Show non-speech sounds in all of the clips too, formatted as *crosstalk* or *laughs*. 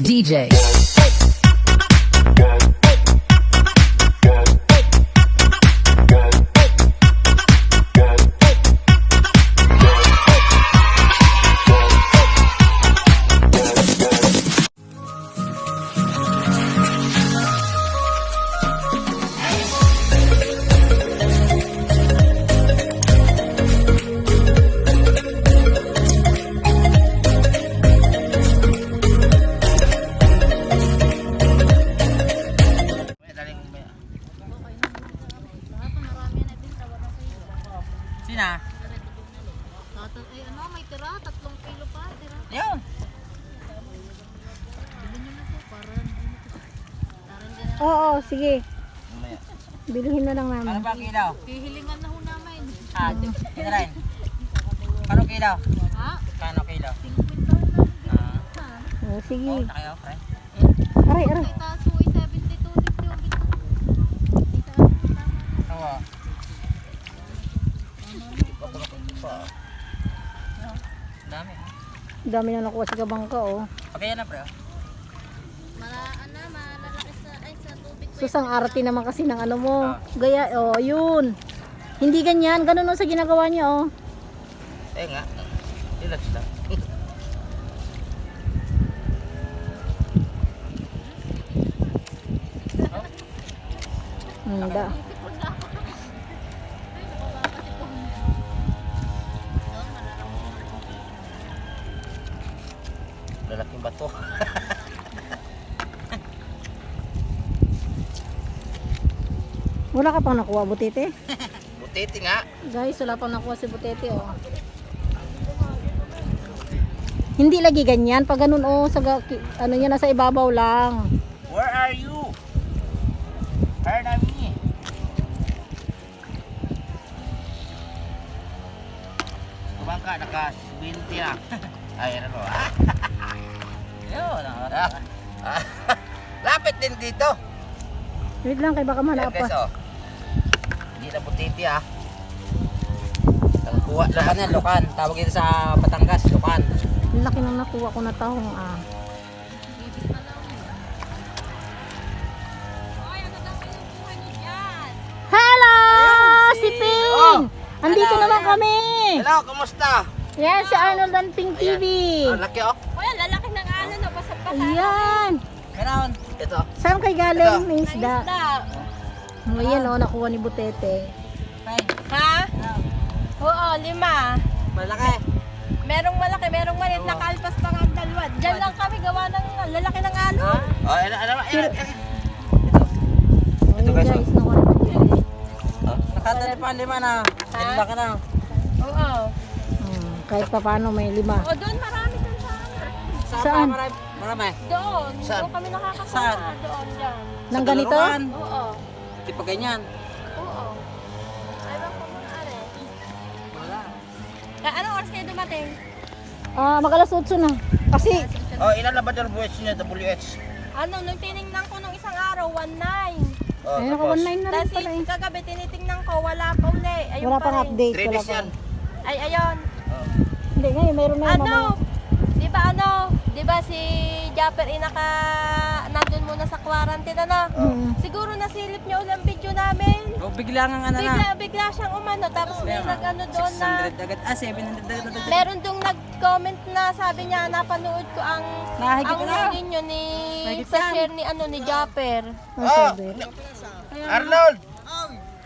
DJ. Sige. Mamaya. Bilhin na lang Ano namin. ba ang kilaw? Hihilingan na ho namin. Ah, yun rin. Kano kilaw? Ha? Kano kilaw? 50 taon na. Ah, sige. oh, na kayo, pre. Aray, aray. May taso ay 72, 50 yung bito. Ito, tama. Oo. Dami. Dami na nakuha sa kabangka, oh. Okay yan na, pre. oh. Mara, ano, malalaki sa, ay, sa tubig ko. Susang arati naman kasi ng ano mo. Gaya, oh, yun. Hindi ganyan. Ganun oh, sa ginagawa niya, oh. Eh nga. Relax lang. Hmm, da. Wala ka pang nakuha, Butete. *laughs* Butiti nga. Guys, wala pang nakuha si Butete, oh. Hindi lagi ganyan. Pag ganun, oh, sa, ano niya, nasa ibabaw lang. Where are you? Where are me? Kumang ka, naka-20 ah. *laughs* Ay, ano. Ah. *laughs* Yun. Lapit din dito. Wait lang, kay baka malapa. guys, oh. Hindi na butiti ah. Kuha Lukan yan, lukan. Tawag ito sa Batangas, lukan. Ang laki nang nakuha ko na tahong, ah. Hello! Ayun, Si si- Ping! Oh! Andito Hello, naman ayan. kami! Hello, kumusta? Yan, si Arnold and Ping TV. Ang laki oh. Kuya, lalaki ng ano, no, basa-basa. Ayan! Meron. Ito. Saan kay galing Ito. may isda? Ayan, oh, nakuha ni Butete. Ha? Oo, lima. Malaki. Merong malaki, merong maliit, nakalpas pa nga ang dalawa. Diyan lang kami gawa ng lalaki ng ano. Oh, ano, ano, ano, ano. Oh, Ito, yun, guys, guys, nakuha ni Butete. Nakatali pa ang lima na. Ganda ka na. Oo. Hmm, kahit pa paano may lima. O doon marami dun sa Saan? Saan? Marami. Marami. Doon. Saan? Doon kami nakakasama. Saan? Doon, dyan. Nang ganito? Oo. Di pa ganyan. Oo. Ewan ko muna, are. Wala. Eh, anong oras kayo dumating? Ah, magalas 8 na. Kasi, Oh, ilan na ba yung WH niya? WH? Ano, nung tinignan ko nung isang araw, 1.9. Oh, ayun, tapos. online na rin Tapos pala eh. kagabi, tinitingnan ko, wala pa uli. Ayun Wala pa pang rin. update. 3 Wala days pa. yan. Ay, ayun. Oh. Hindi, ngayon, mayroon na yung Ano? mamaya. Di ba ano? Di ba si Japper inaka nandun muna sa quarantine ano? Mm. Siguro nasilip niya ulit ang video namin. Oh, bigla nga ano na. Bigla, bigla siyang umano. Tapos may nag-ano doon na... 600 agad. Ah, 700 agad. agad. Meron dong nag-comment na sabi niya, napanood ko ang Nahigit ang na. ninyo ni Nahigit sa yan. share ni ano ni Japper. Sabi. Arnold!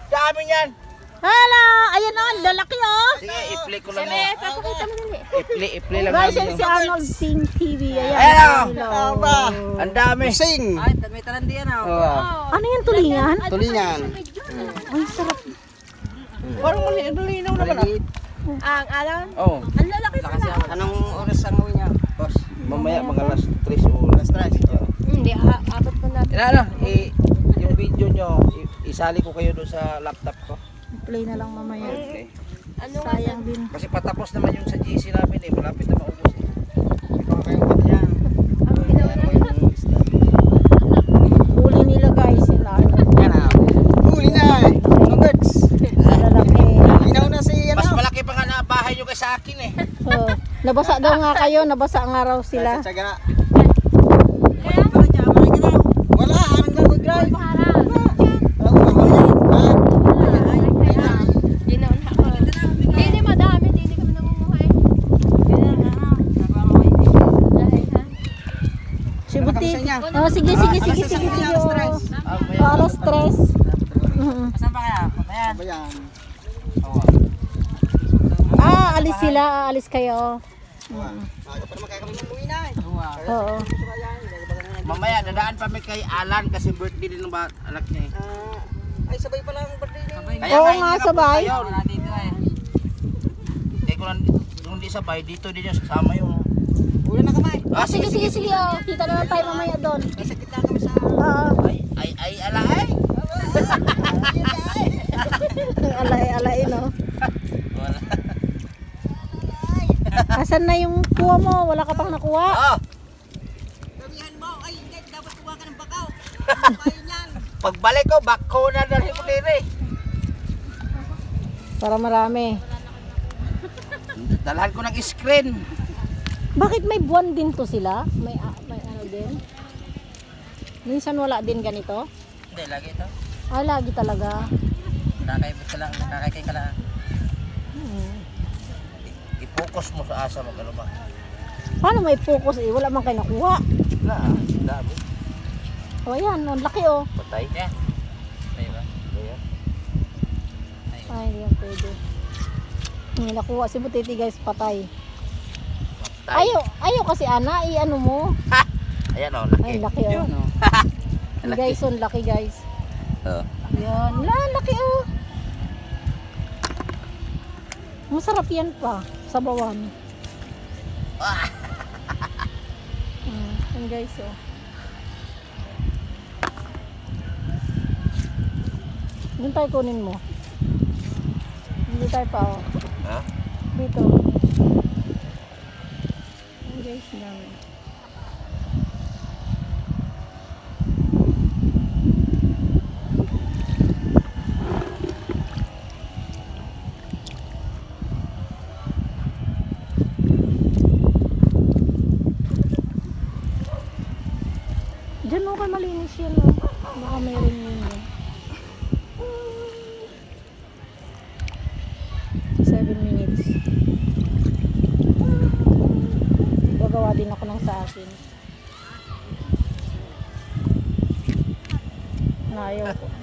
Dami niyan! Hello! Ayan o, ang lalaki oh! Sige, i-play ko lang yan. papakita mo nili. I-play, i-play lang Guys, yan si. Arnold Sing TV. Ayan. Ayan, Hello. Ang dami. Sing! Ay, may talandian ah. Oh, Ano yan, tulingan? tulingan. Ay, sarap. Parang mali, malinaw naman ah. Ang alam, Oh. ang lalaki sila. Anong oras ang uwi niya? Boss. Mamaya mga last 3 o last 3. Hindi, abot ko natin. Ano, yung video nyo, isali ko kayo doon sa laptop ko. Play na lang mamaya. Okay. Ano nga Sayang din. Kasi patapos naman yung sa GC namin eh, malapit na maubos eh. Ikaw kayong ba't yan? Ano? Huli nila guys, sila. Yan ah. Huli na eh. Lalaki. Na si ano. Mas malaki pa nga na bahay nyo kaysa akin eh. Oh, nabasa daw nga kayo, nabasa nga raw sila. Sa tsaga. Oh, sige, sige, sige, sige, sige. Oh. Ah, alas tres. Mm. Saan ba kaya? Ayan. Ba yan? Ah, alis sila. Kayo. Pa kaya kami umuwi na eh. Oo. Mamaya, dadaan pa may kay Alan kasi birthday din ng ba- anak niya eh. Ah, ay, sabay pala ang birthday niya. Kaya Oo nga, sabay. dito eh. Eh, kung, hindi sabay, dito din yung sasama yung... Ulan na kamay. Ah, sige, sige, sige. Oh. Kita naman tayo mamaya doon. Nasa gitna kami sa... Oo. Ay, ay, ay, ala, ay! *laughs* alay, alay, no? Wala. Asan na yung kuha mo? Wala ka pang nakuha? Ah, Sabihan mo, ay, hindi, dapat kuha ka ng bakaw. Ayun *laughs* yan. pagbalik ko, back ko na dali ko din eh. Para marami. Dalhan ko ng screen. Bakit may buwan din to sila? May, ah, may ano din? Minsan wala din ganito? Hindi, lagi ito. Ah, lagi talaga. Nakaibot ka lang, nakakay ka lang. Hmm. I-focus mo sa asa mo, ano ba? Paano may focus eh? Wala man kayo nakuha. Wala, dami. O ayan, ang laki oh. Patay. Yeah. Patay ba? Ayan. Ay, hindi yan pwede. Hindi nakuha si Butiti guys, patay. Patay. Ayaw, ayaw kasi ana, i-ano mo. Ayan o, laki. Ay, laki oh. Yun, oh. *laughs* Guys, ang laki guys. Oh. Yan, la, laki oh. Masarap yan pa, sa bawan. Ah. *laughs* Yan guys oh. Doon tayo kunin mo. Dito tayo pa oh. Ha? Dito. Yan guys, dami. Diyan mo kay malinis yan oh. Baka meron yun eh. Seven minutes. Gagawa din ako ng sa akin. Na ayaw.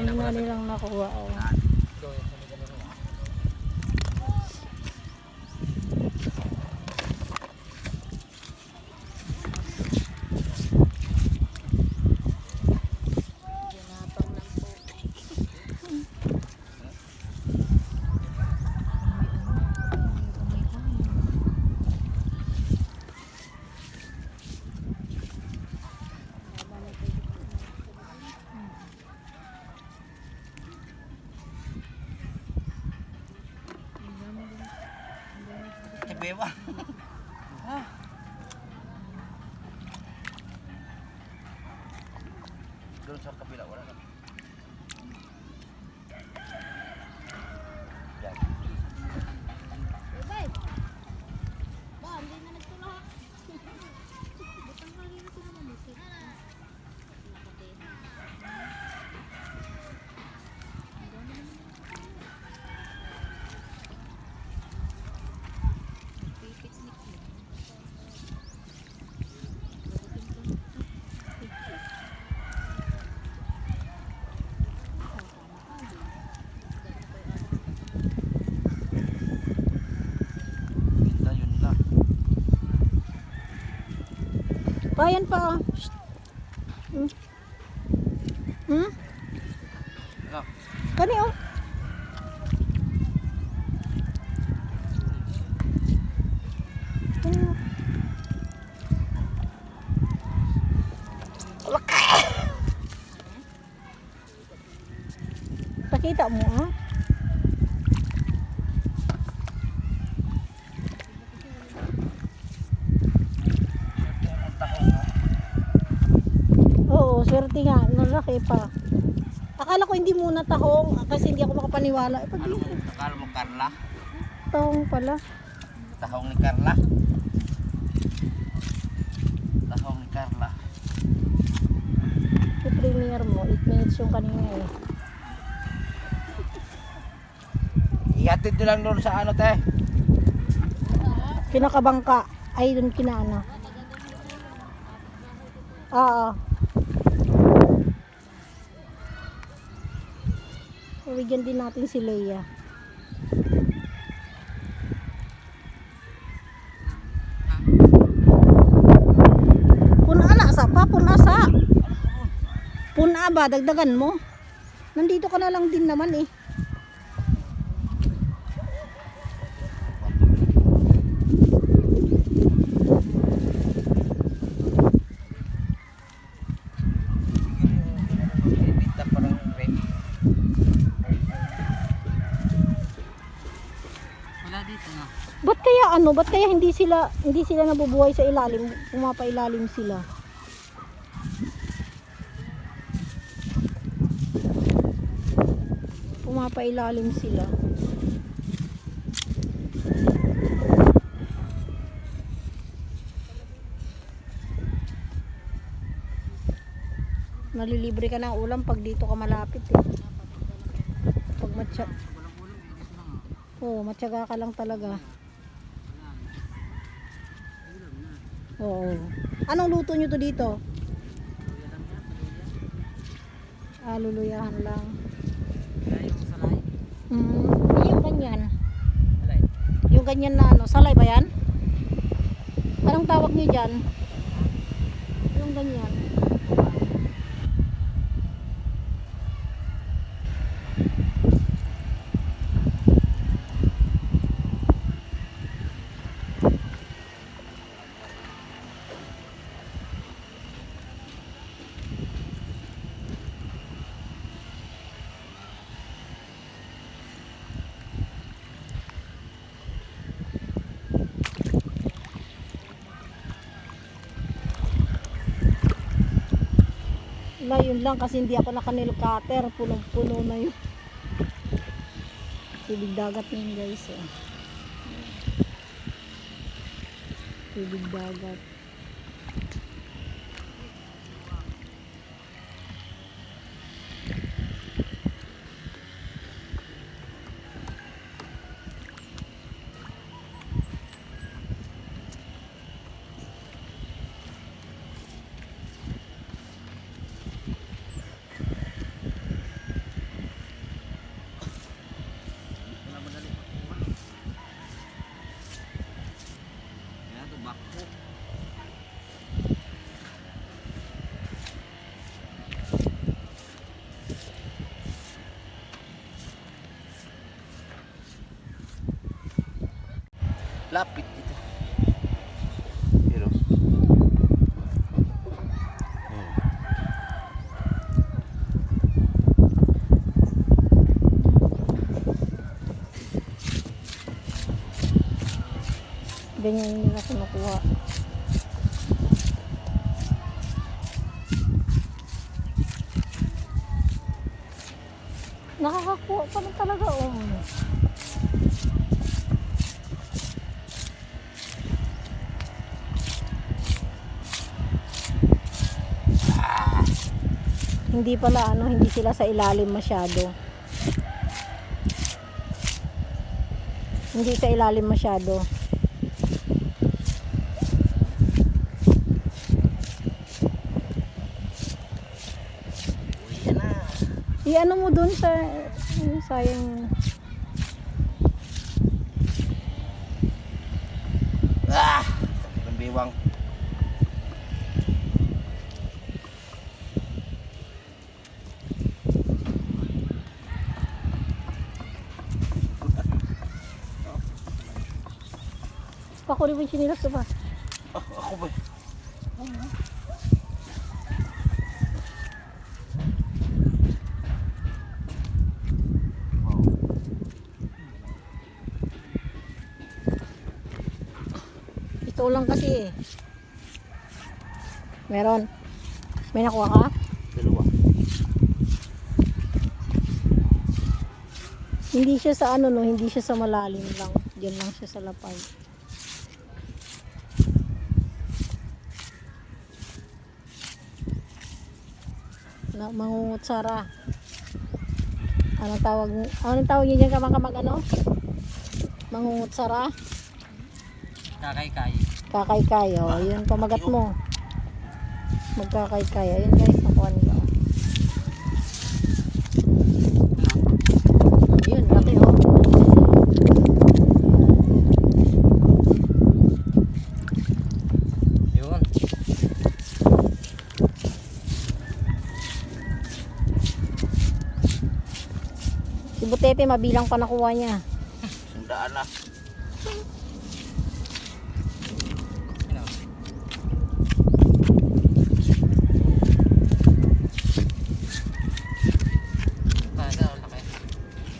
Dami na nilang nakuha. Oh. Sabi ba? Doon sa kabila, wala na. Bayan pa. Shh. Hmm? Hmm? Ano? Kani oh. Kani oh. Pakita mo ah. Oo, swerte nga. Nalaki pa. Akala ko hindi muna tahong kasi hindi ako makapaniwala. Eh, pag Ano akala mo Carla? tahong pala. Tahong ni Carla? Tahong ni Carla. Yung premiere mo, 8 minutes yung kanina eh. Ihatid nyo lang doon sa ano, te. Kinakabangka. Ay, dun kinaano. Oo. Bigyan din natin si Leia. Puna na sa pa, puna sa. Puna ba, dagdagan mo. Nandito ka na lang din naman eh. Ibita parang red. Wala dito na. Ba't kaya ano, ba't kaya hindi sila hindi sila nabubuhay sa ilalim, pumapailalim sila? Pumapailalim sila. Malilibre ka ng ulam pag dito ka malapit eh. Pag matya... Oo, matyaga ka lang talaga. Oo. Anong luto nyo to dito? Ah, luluyahan lang. Mm, yung ganyan. Yung ganyan na ano, salay ba yan? Anong tawag nyo dyan? Yung ganyan. Na yun lang kasi hindi ako nakanil cutter. Punong-puno na yun. Tubig dagat na yun guys. Eh. Tubig dagat. Lapit dito. Pero. Hmm. Ganyan nila kinukuha. Nakakakuha pa rin talaga oh. Hindi pala ano, hindi sila sa ilalim masyado. Hindi sa ilalim masyado. I-ano mo dun sa yung sayang Ah! Sakit ng biwang. Pakunin mo yung pa. Ah, ako ba? Ito lang kasi eh. Meron. May nakuha ka? Dalawa. Hindi siya sa ano no, hindi siya sa malalim lang. Diyan lang siya sa lapay. Mangungutsara. Anong tawag anong tawag niyo diyan kamang kamag ano? Mangungutsara? Kakay-kay. Kakaykay, oh. Yun, pamagat mo. Magkakaykay. Ayun guys, nakuha nila. oh. Ayun, laki oh. Yun. Butete, mabilang pa nakuha niya. Sandaan na.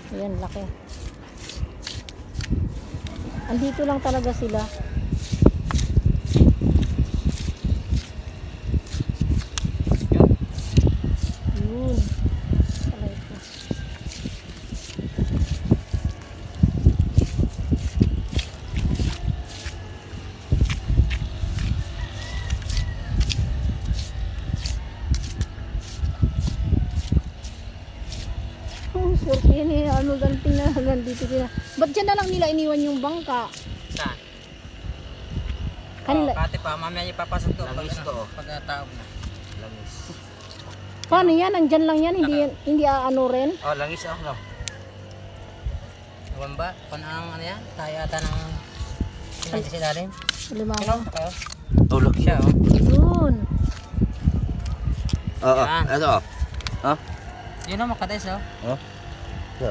Ayun, laki. Andito lang talaga sila. Dyan na lang nila iniwan yung bangka? Saan? Kanila. Oh, kate pa, mamaya niya papasok to. Langis to, oh. pag uh, taog na. Langis. Paano yan? Nandyan lang yan. Hindi, yan- hindi ano rin. Oh, langis ako no. Ewan ba? Kung ang ano yan? Kaya ata ng... Sinanti sa ilalim? Sino? Oh, laki Siya, oh. Yun. Oo, ito. oh. Yun oh, makatays, oh. Oh. Ito.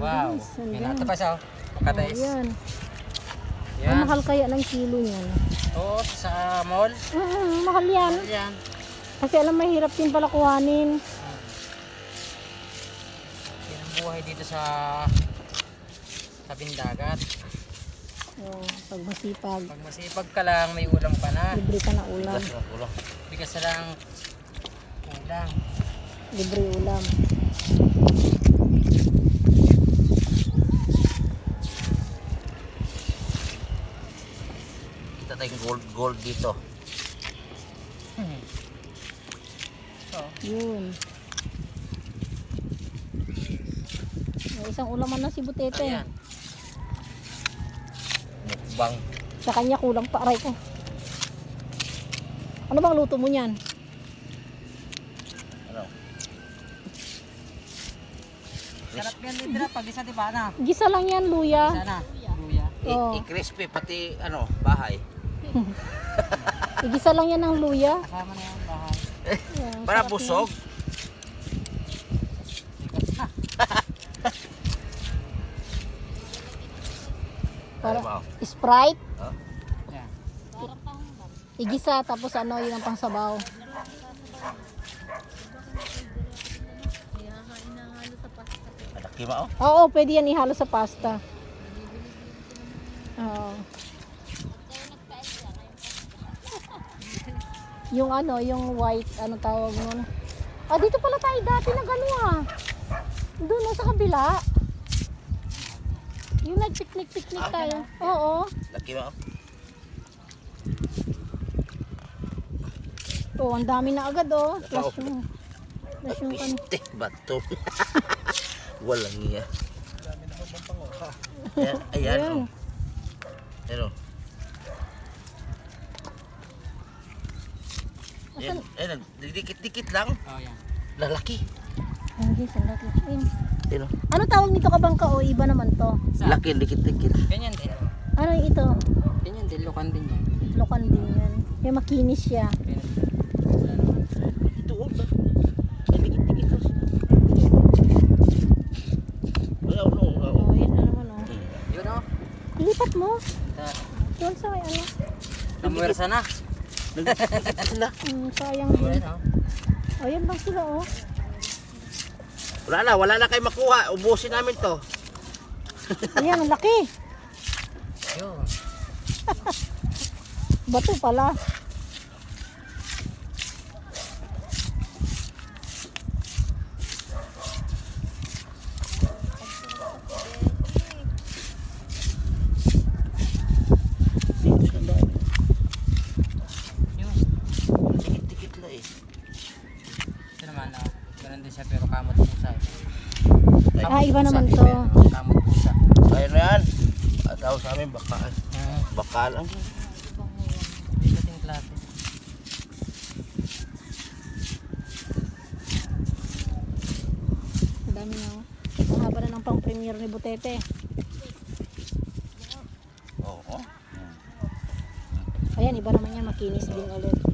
Wow. Guys, Yun, andyan. ito pa siya, oh. Oh, Makatays. yan. Ang mahal kaya ng kilo niyan. Oo, sa mall. Mm, mahal yan. Yan. Kasi alam, mahirap din pala kuhanin. Yan ang buhay dito sa tabing dagat. Oh, pag masipag, Pag masipag ka lang, may ulam ka na. libre ka na ulam. Gas na kulang. Bigas na lang ulam. Libre ulam. Kita tayong gold gold dito. So, Yun. May isang ulaman na si Butete. ayan. Mukbang. Sa kanya kulang pa. Aray ko. Ano bang luto mo niyan? Ano? Sarap yan litra pag isa diba na? Gisa lang yan, luya. Sana. Luya. I- Oo. I-crispy pati ano, bahay. Igisa lang yan ng luya. Kasama na yan bahay. Ayan, Para sarap busog. yan. Para Ano ba? Sprite. Oh? Yan. Igisa tapos ano, yun ang pangsabaw. Malaki ba oh? Oo, pwede yan ihalo sa pasta. Oo. Yung ano, yung white, ano tawag nun? Ah, dito pala tayo dati na gano'n ah. Doon no, sa kabila. Yung nag-picnic-picnic Ah, tayo. Oo. Laki ba oh? Oh, ang dami na agad oh. Plus yung, plus yung kan. Bato. *laughs* Walang iya. Ayan, *laughs* ayan. Ayan. oh. Ayan Ayan, ayan, dikit-dikit lang. Oh, yan. Lalaki. Hindi, sandat lang. Ayan oh. Ano tawag nito kabangka o iba naman to? Laki, dikit-dikit. Ganyan din. Ano ito? Ganyan din. Lukan din yan. Lokan din yan. Kaya makinis siya. Wala. Ito oh. dikit-dikit lang. Wala, no, no. Oh, yan na naman oh. Yun oh. Ilipat mo. Doon sa may ano. Namuwersa na. Sila. *laughs* Hmm, sayang din. Ayan lang sila oh. Wala na, wala na kayo makuha. Ubusin namin to. *laughs* Ayan, ang laki. Yun. *laughs* Bato pala. Dito sa dami. Yun. Dikit-dikit lang eh. Ito naman, ah. Ganun din siya pero kamot pusa. eh. Ah, iba pusa, naman eh, to. pero Kamot pusa. Ayun na yan. At ako sa amin, bakal. Hmm. Bakal ang Hindi dating klase. Ang dami na oh. Ang haba na ng pang premiere ni Butete. Oo. Ayan, iba naman yan. Makinis din ulit.